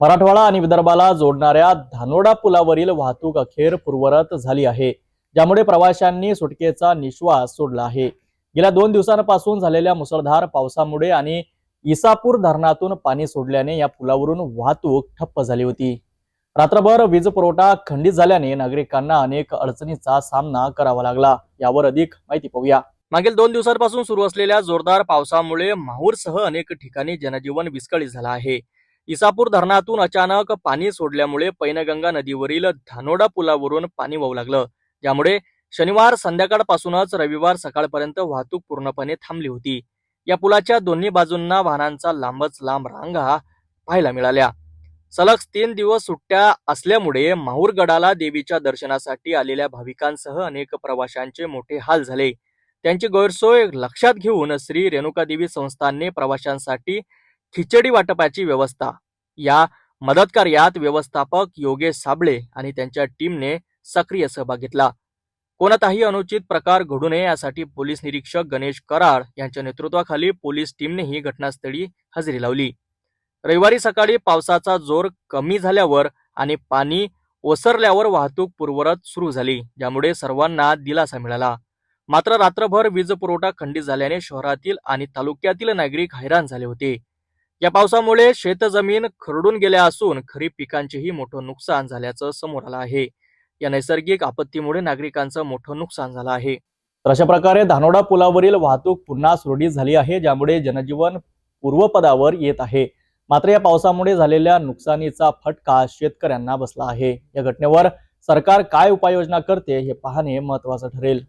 मराठवाडा आणि विदर्भाला जोडणाऱ्या धानोडा पुलावरील वाहतूक अखेर पूर्वरत झाली आहे. ज्यामुळे प्रवाशांनी सुटकेचा निश्वास सोडला आहे. गेल्या दोन दिवसांपासून झालेल्या मुसळधार पावसामुळे आणि इसापूर धरणातून पाणी सोडल्याने या पुलावरून वाहतूक ठप्प झाली होती. रात्रभर वीज पुरवठा खंडित झाल्याने नागरिकांना अनेक अडचणीचा सामना करावा लागला. यावर अधिक माहिती पाहूया. मागील दोन दिवसांपासून सुरू असलेल्या जोरदार पावसामुळे माहूरसह अनेक ठिकाणी जनजीवन विस्कळीत झालं आहे. इसापूर धरणातून अचानक पाणी सोडल्यामुळे पैनगंगा नदीवरील धानोडा पुलावरून पाणी वाहू लागलं. ज्यामुळे शनिवार संध्याकाळपासूनच रविवार सकाळपर्यंत वाहतूक पूर्णपणे थांबली होती. या पुलाच्या दोन्ही बाजूंना वाहनांचा लांबच लांब रांगा पाहायला मिळाल्या. सलग तीन दिवस सुट्ट्या असल्यामुळे माहूरगडाला देवीच्या दर्शनासाठी आलेल्या भाविकांसह अनेक प्रवाशांचे मोठे हाल झाले. त्यांची गैरसोय लक्षात घेऊन श्री रेणुकादेवी संस्थानने प्रवाशांसाठी खिचडी वाटपाची व्यवस्था. या मदत कार्यात व्यवस्थापक योगेश साबळे आणि त्यांच्या टीमने सक्रिय सहभाग घेतला. कोणताही अनुचित प्रकार घडू नये यासाठी पोलीस निरीक्षक गणेश कराड यांच्या नेतृत्वाखाली पोलीस टीमनेही घटनास्थळी हजेरी लावली. रविवारी सकाळी पावसाचा जोर कमी झाल्यावर आणि पाणी ओसरल्यावर वाहतूक पूर्वरत सुरू झाली ज्यामुळे सर्वांना दिलासा मिळाला. मात्र रात्रभर वीज पुरवठा खंडित झाल्याने शहरातील आणि तालुक्यातील नागरिक हैराण झाले होते. या पावसामुळे शेतजमीन खरडून गेल्या असून खरीप पिकांचेही मोठं नुकसान झाल्याचं समोर आलं आहे. या नैसर्गिक आपत्तीमुळे नागरिकांचं मोठं नुकसान झालं आहे. तर अशा प्रकारे धानोडा पुलावरील वाहतूक पुन्हा सुरळीत झाली आहे ज्यामुळे जनजीवन पूर्वपदावर येत आहे. मात्र या पावसामुळे झालेल्या नुकसानीचा फटका शेतकऱ्यांना बसला आहे. या घटनेवर सरकार काय उपाययोजना करते हे पाहणे महत्वाचं ठरेल.